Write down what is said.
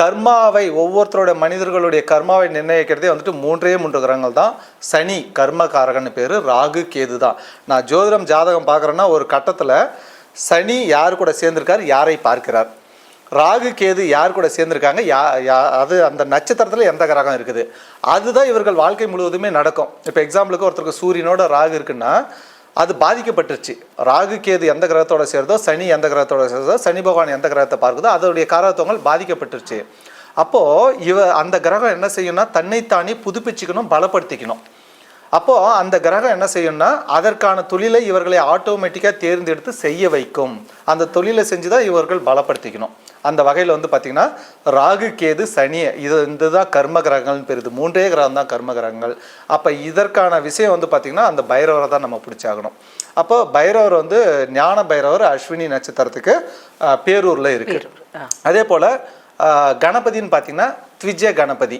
கர்மாவை ஒவ்வொருத்தருடைய மனிதர்களுடைய கர்மாவை நிர்ணயிக்கிறதே வந்துட்டு மூன்றே மூன்று கிரகங்கள் தான். சனி கர்மகாரகன்னு பேர் ராகு கேது தான். நான் ஜோதிடம் ஜாதகம் பார்க்குறேன்னா ஒரு கட்டத்தில் சனி யார் கூட சேர்ந்திருக்கார்? யாரை பார்க்கிறார்? ராகு கேது யார் கூட சேர்ந்திருக்காங்க? யா யா அது அந்த நட்சத்திரத்தில் எந்த கிரகம் இருக்குது? அதுதான் இவர்கள் வாழ்க்கை முழுவதுமே நடக்கும். இப்போ எக்ஸாம்பிளுக்கு ஒருத்தருக்கு சூரியனோட ராகு இருக்குன்னா அது பாதிக்கப்பட்டுருச்சு. ராகு கேது எந்த கிரகத்தோட சேருதோ சனி எந்த கிரகத்தோட சேருதோ சனி பகவான் எந்த கிரகத்தை பார்க்குதோ அதோடைய காரகத்துவங்கள் பாதிக்கப்பட்டுருச்சு. அப்போது இவ அந்த கிரகம் என்ன செய்யும்னா தன்னைத்தானே புதுப்பிச்சுக்கணும் பலப்படுத்திக்கணும். அப்போது அந்த கிரகம் என்ன செய்யும்னா அதற்கான தொழிலை இவர்களை ஆட்டோமேட்டிக்காக தேர்ந்தெடுத்து செய்ய வைக்கும். அந்த தொழிலை செஞ்சு தான் இவர்கள் பலப்படுத்திக்கணும். அந்த வகையில் வந்து பார்த்திங்கன்னா ராகு கேது சனி இது இதுதான் கர்ம கிரகங்கள்னு பெறுது. மூன்றே கிரகம் தான் கர்ம கிரகங்கள். அப்போ இதற்கான விஷயம் வந்து பார்த்திங்கன்னா அந்த பைரவரை தான் நம்ம பிடிச்சாகணும். அப்போ பைரவர் வந்து ஞான பைரவர் அஸ்வினி நட்சத்திரத்துக்கு பேரூரில் இருக்குது. அதே போல் கணபதின்னு பார்த்தீங்கன்னா த்விஜய கணபதி.